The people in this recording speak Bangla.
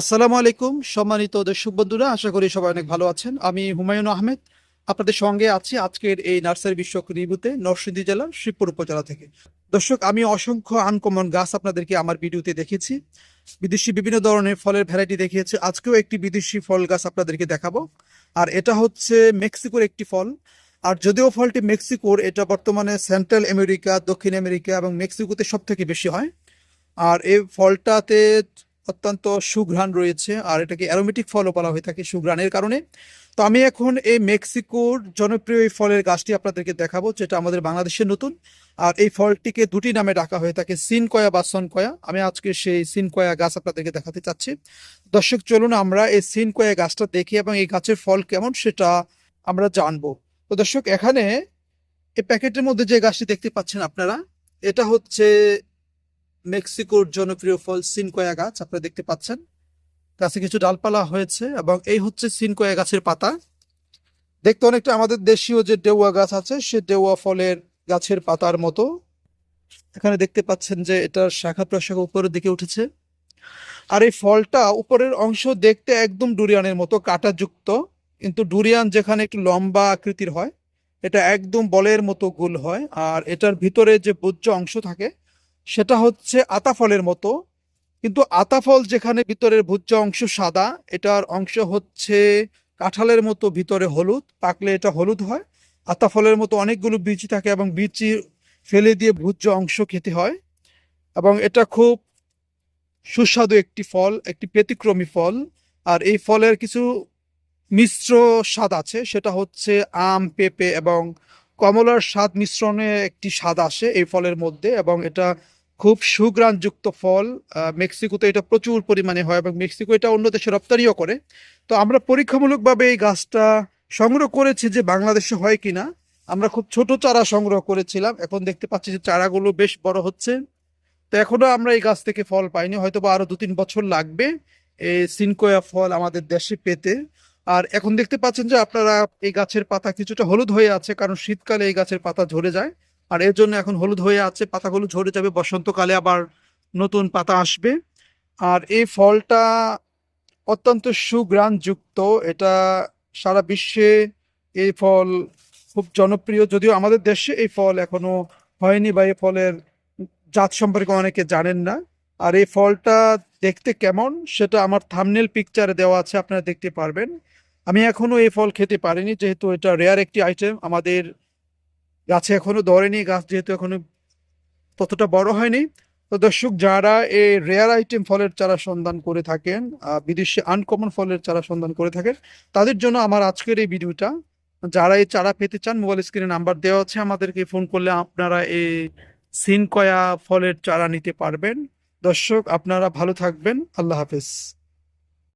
আসসালামু আলাইকুম, সম্মানিত দর্শক বন্ধুরা, আশা করি সবাই অনেক ভালো আছেন। আমি হুমায়ুন আহমেদ, আপনাদের সঙ্গে আছি আজকের এই নার্সারি বিশ্বক রিভিউতে নরসিংদী জেলার শিবপুর উপজেলা থেকে। দর্শক, আমি অসংখ্য আনকমন গাছ আপনাদেরকে আমার ভিডিওতে দেখেছি। বিদেশি বিভিন্ন ধরনের ফলের ভ্যারাইটি দেখিয়েছি। আজকেও একটি বিদেশি ফল গাছ আপনাদেরকে দেখাবো। আর এটা হচ্ছে মেক্সিকোর একটি ফল। আর যদিও ফলটি মেক্সিকোর, এটা বর্তমানে সেন্ট্রাল আমেরিকা, দক্ষিণ আমেরিকা এবং মেক্সিকোতে সব থেকে বেশি হয়। আর এই ফলটাতে অত্যন্ত সুঘ্রাণ রয়েছে আর এটাকে অ্যারোমেটিক ফলও বলা হয়ে থাকে সুঘ্রাণের কারণে। তো আমি এখন এই মেক্সিকোর জনপ্রিয় এই ফলের গাছটি আপনাদেরকে দেখাবো, যেটা আমাদের বাংলাদেশে নতুন। আর এই ফলটিকে দুটি নামে ডাকা হয়ে থাকে, সিনকয়া বা সনকয়া। আমি আজকে সেই সিনকয়া গাছ আপনাদেরকে দেখাতে চাচ্ছি। দর্শক, চলুন আমরা এই সিনকয়া গাছটা দেখি এবং এই গাছের ফল কেমন সেটা আমরা জানব। তো দর্শক, এখানে এই প্যাকেটের মধ্যে যে গাছটি দেখতে পাচ্ছেন আপনারা, এটা হচ্ছে মেক্সিকোর জনপ্রিয় ফল সিনকোয়া গাছ, আপনারা দেখতে পাচ্ছেন। গাছে কিছু ডালপালা হয়েছে এবং এই হচ্ছে সিনকোয়া গাছের পাতা। দেখতে অনেকটা আমাদের দেশীয় যে ডেউয়া গাছ আছে, সে ডেউয়া ফলের গাছের পাতার মতো। এখানে দেখতে পাচ্ছেন যে এটার শাখা প্রশাখা উপরের দিকে উঠেছে। আর এই ফলটা উপরের অংশ দেখতে একদম ডুরিয়ানের মতো, কাঁটাযুক্ত। কিন্তু ডুরিয়ান যেখানে একটু লম্বা আকৃতির হয়, এটা একদম বলের মতো গোল হয়। আর এটার ভিতরে যে ভোজ্য অংশ থাকে সেটা হচ্ছে আতাফলের মতো। কিন্তু আতা ফল যেখানে ভিতরের ভুজ্য অংশ সাদা, এটার অংশ হচ্ছে কাঁঠালের মতো, ভিতরে হলুদ, পাকলে এটা হলুদ হয়। আতা ফলের মতো অনেকগুলো বীজ থাকে এবং বীজই ফেলে দিয়ে ভুজ্য অংশ খেতে হয়। এবং এটা খুব সুস্বাদু একটি ফল, একটি ব্যতিক্রমী ফল। আর এই ফলের কিছু মিশ্র স্বাদ আছে, সেটা হচ্ছে আম, পেঁপে এবং কমলার স্বাদ মিশ্রণে একটি স্বাদ আসে এই ফলের মধ্যে। এবং এটা খুব সুগ্রাণযুক্ত ফল মেক্সিকোতে এটা প্রচুর পরিমাণে হয় এবং মেক্সিকো এটা অন্য দেশে রপ্তানিও করে। তো আমরা পরীক্ষামূলকভাবে এই গাছটা সংগ্রহ করেছি যে বাংলাদেশে হয় কিনা। আমরা খুব ছোট চারা সংগ্রহ করেছিলাম, এখন দেখতে পাচ্ছি যে চারাগুলো বেশ বড় হচ্ছে। তো এখনও আমরা এই গাছ থেকে ফল পাইনি হয়তো বা আরও দু তিন বছর লাগবে এই সিনকোয়া ফল আমাদের দেশে পেতে। আর এখন দেখতে পাচ্ছেন যে আপনারা এই গাছের পাতা কিছুটা হলুদ হয়ে আছে, কারণ শীতকালে এই গাছের পাতা ঝরে যায়। আর এর জন্য এখন হলুদ হয়ে আছে পাতাগুলো ঝরে যাবে, বসন্তকালে আবার নতুন পাতা আসবে। আর এই ফলটা অত্যন্ত সুগ্রাণযুক্ত এটা সারা বিশ্বে এই ফল খুব জনপ্রিয়, যদিও আমাদের দেশে এই ফল এখনও হয়নি বা এই ফলের জাত সম্পর্কে অনেকে জানেন না। আর এই ফলটা দেখতে কেমন, সেটা আমার থামনেল পিকচারে দেওয়া আছে, আপনারা দেখতে পারবেন। আমি এখনও এই ফল খেতে পারিনি, যেহেতু এটা রেয়ার একটি আইটেম আমাদের গাছে এখনও ধরেনি, গাছ যেহেতু এখনও ততটা বড় হয়নি। তো দর্শক, যারা এই রেয়ার আইটেম ফলের চারা সন্ধান করে থাকেন বিদেশি আনকমন ফলের চারা সন্ধান করে থাকেন, তাদের জন্য আমার আজকের এই ভিডিওটা। যারা এই চারা পেতে চান মোবাইল স্ক্রিনে নাম্বার দেওয়া আছে, আমাদেরকে ফোন করলে আপনারা এই সিনকয়া ফলের চারা নিতে পারবেন। দর্শক, আপনারা ভালো থাকবেন। আল্লাহ হাফেজ।